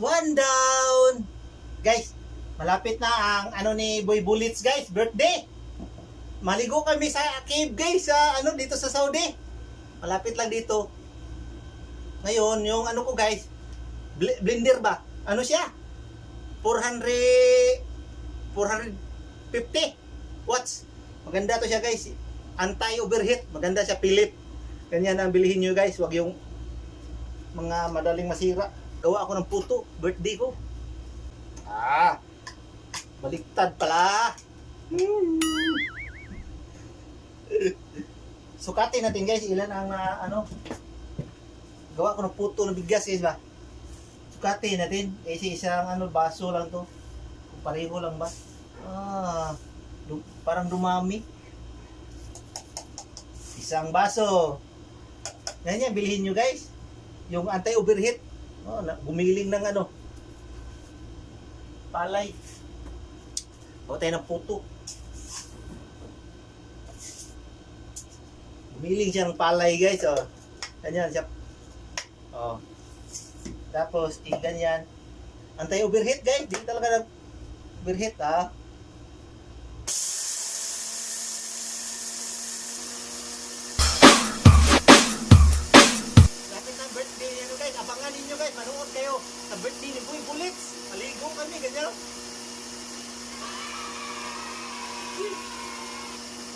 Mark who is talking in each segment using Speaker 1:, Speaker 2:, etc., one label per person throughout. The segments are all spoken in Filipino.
Speaker 1: one down. Guys, malapit na ang ano ni Boy Bullets guys, birthday. Maligo kami sa cave guys, sa ano dito sa Saudi. Malapit lang dito. Ngayon, yung ano ko guys, bl- blender ba? Ano siya? 400 450 watts. Maganda to siya guys. Anti-overheat. Maganda siya pilit. Ganyan ang bilihin nyo guys. Wag yung mga madaling masira. Gawa ako ng puto. Birthday ko. Ah. Baliktad pala. Sukatin natin guys. Ilan ang ah, ano. Gawa ko ng puto ng bigas guys ba. Sukatin natin. Eh, si isang ano, baso lang to. Pareho lang ba? Ah, du- parang dumami. Isang baso. Yan yan, bilhin nyo guys. Yung anti-overheat. Oh, na, gumiling ng ano. Palay. O tayo ng puto. Gumiling siya ng palay guys. Oh. Ganyan siya. Oh. Tapos, eh, ganyan. Anti-overheat guys. Di talaga na overheat ah. Ninyo guys. Manood kayo sa birthday ni Boy Bullets. Maligo kami, ganyan.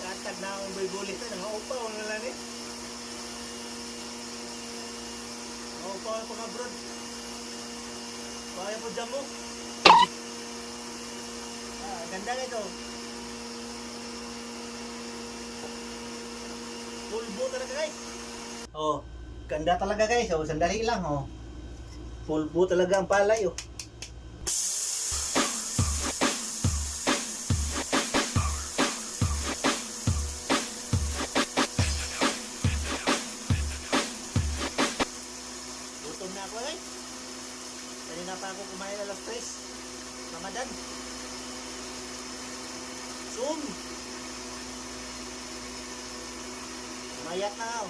Speaker 1: Latag na akong Boy Bullets. Ay, nangaupaw na lang eh. Nangaupaw na pag abroad. Kaya po dyan mo. Ah, ganda nga ito. Pulbo talaga guys. Oh, ganda talaga guys. Oh, sandali lang oh. Pulbo talaga ang palay oh. Gutom na ako guys. Kanina pa ako kumain alas 3. Ramadan. Zoom. Mayak na ako.